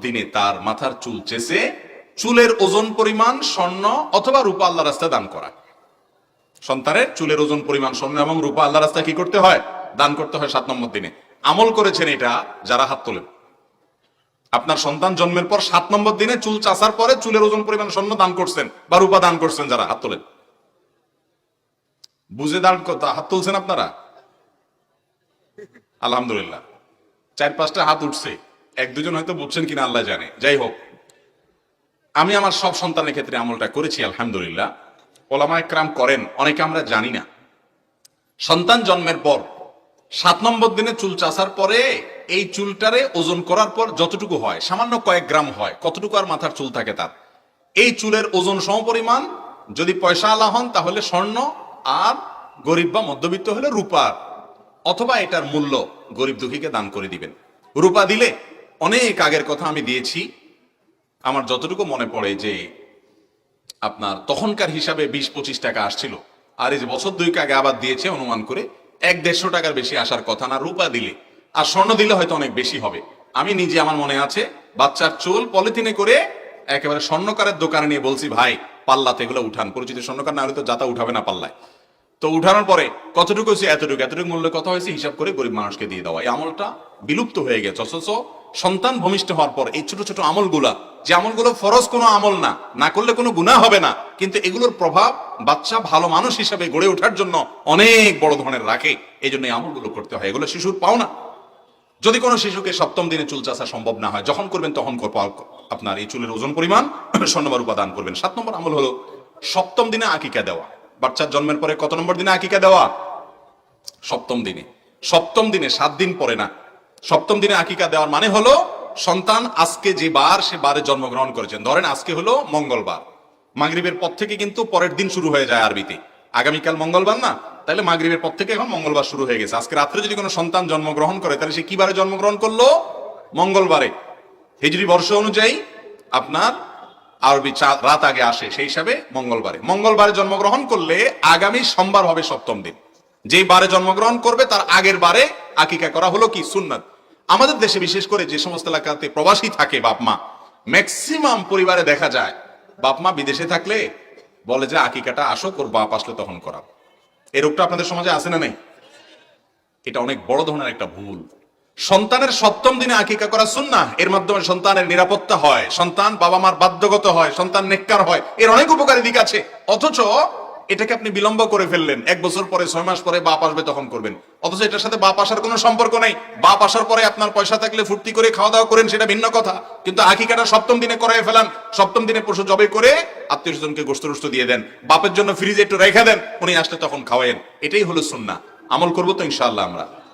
দিনে তার মাথার চুল চেষে চুলের ওজন পরিমাণ স্বর্ণ অথবা রূপা আল্লাহ রাস্তায় দান করা। সন্তানের চুলের ওজন পরিমাণ স্বর্ণ এবং রূপা আল্লাহ রাস্তায় কি করতে হয়? দান করতে হয় সাত নম্বর দিনে। আমল করেছেন এটা যারা হাত তোলেন। আপনার সন্তান জন্মের পর সাত নম্বর দিনে চুল চাষার পরে চুলের ওজন পরিমাণ স্বর্ণ দান করছেন বা রূপা দান করছেন যারা হাত তোলেন। বুঝে দান করতে হাত তুলছেন আপনারা? আলহামদুলিল্লাহ। চার পাঁচটা হাত উঠছে। এক দুজন হয়তো বুঝছেন কিনা আল্লাহ জানে। যাই হোক, আমি আমার সব সন্তানের ক্ষেত্রে আমলটা করেছি, আলহামদুলিল্লাহ। ওলামা একরাম করেন, অনেকে আমরা জানি না। সন্তান জন্মের পর, সাত নম্বর দিনে চুল চাষার পরে এই চুলটারে ওজন করার পর যতটুকু হয়, সামান্য কয়েক গ্রাম হয়, কতটুকু আর মাথার চুল থাকে তার। এই চুলের ওজন সমপরিমাণ, যদি পয়সা আলা হন তাহলে স্বর্ণ, আর গরিব বা মধ্যবিত্ত হলে রূপার অথবা এটার মূল্য গরিব দুঃখীকে দান করে দিবেন। রূপা দিলে অনেক আগের কথা আমি দিয়েছি। আমার যতটুকু মনে পড়ে যে আপনার তখনকার হিসাবে বিশ পঁচিশ টাকা আসছিল। আর এই যে বছর দুইক আগে আবার দিয়েছে অনুমান করে এক দেড়শো টাকার বেশি আসার কথা না, রূপা দিলে। আর স্বর্ণ দিলে হয়তো অনেক বেশি হবে। আমি নিজে আমার মনে আছে, বাচ্চার চুল পলিথিনে করে একেবারে স্বর্ণকারের দোকানে নিয়ে বলছি, ভাই, পাল্লাতে এগুলো উঠান। পরিচিত স্বর্ণকার না হলে তো যাতা উঠাবে না পাল্লায়। তো উঠানোর পরে কতটুকু হয়েছে, এতটুকু এতটুকু মূল্য কথা হয়েছে, হিসাব করে গরিব মানুষকে দিয়ে দেওয়া। এই আমলটা বিলুপ্ত হয়ে গেছে। অথচ সন্তান ভূমিষ্ঠ হওয়ার পর এই ছোট ছোট আমলগুলা, যে আমলগুলো ফরজ কোনো আমল না না করলে কোনো গুণা হবে না, কিন্তু এগুলোর প্রভাব বাচ্চা ভালো মানুষ হিসাবে গড়ে ওঠার জন্য অনেক বড় ধরনের রাখে। এই জন্য এই আমলগুলো করতে হয়। এগুলো শিশুর পাও না যদি কোনো শিশুকে সপ্তম দিনে চুল চাষা সম্ভব না হয়, যখন করবেন তখন আপনার এই চুলের ওজন পরিমাণ স্বর্ণবার উপাদান করবেন। সাত নম্বর আমল হলো সপ্তম দিনে আকিকা দেওয়া। বাচ্চার জন্মের পরে কত নম্বর দিনে আকিকা দেওয়া? সপ্তম দিনে। সপ্তম দিনে সাত দিন পরে না সপ্তম দিনে আকিকা দেওয়ার মানে হলো, সন্তান আজকে যে বার, সে বারে জন্মগ্রহণ করেছেন। ধরেন, আজকে হলো মঙ্গলবার। মাগরিবের পর থেকে কিন্তু পরের দিন শুরু হয়ে যায় আরবিতে। আগামীকাল মঙ্গলবার না? তাহলে মাগরিবের পর থেকে এখন মঙ্গলবার শুরু হয়ে গেছে। আজকে রাত্রে যদি কোনো সন্তান জন্মগ্রহণ করে তাহলে সে কি বারে জন্মগ্রহণ করল? মঙ্গলবারে। হিজরি বর্ষ অনুযায়ী আপনার আরবি রাত আগে আসে, সেই হিসাবে মঙ্গলবারে। মঙ্গলবারে জন্মগ্রহণ করলে আগামী সোমবার হবে সপ্তম দিন। যেই বারে জন্মগ্রহণ করবে, তার আগের বারে আকিকা করা হলো কি? সুন্নাত। আমাদের দেশে বিশেষ করে যে সমস্ত এলাকাতে প্রবাসী থাকে বাপ মা ম্যাক্সিমাম পরিবারে দেখা যায়, বাপ মা বিদেশে থাকলে বলে যে, আকিকাটা আসো ওর বাপ আসলে তখন করা এই রোগটা আপনাদের সমাজে আছে না নেই? এটা অনেক বড় ধরনের একটা ভুল। সন্তানের সপ্তম দিনে আকিকা করা সুন্না এর মাধ্যমে সন্তানের নিরাপত্তা হয়, সন্তান বাবা মার বাধ্যগত হয়, সন্তান নেককার হয়, এর অনেক উপকারী দিক আছে। অথচ এটাকে আপনি বিলম্ব করে ফেললেন। এক বছর পরে, ছয় মাস পরে বাপ আসবে তখন করবেন। অথচ এটার সাথে বাপ আসার কোনো সম্পর্ক নেই। বাপ আসার পরে আপনার পয়সা থাকলে ফুর্তি করে খাওয়া দাওয়া করেন, সেটা ভিন্ন কথা। কিন্তু আকিকাটা সপ্তম দিনে করাই ফেলান। সপ্তম দিনে পশু জবে করে আত্মীয় স্বজনকে গোস্ত রুস্ত দিয়ে দেন। বাপের জন্য ফ্রিজে একটু রেখে দেন। উনি আসলে তখন খাওয়াইন এটাই হলো সুন্না আমল করব তো ইনশাল্লাহ আমরা।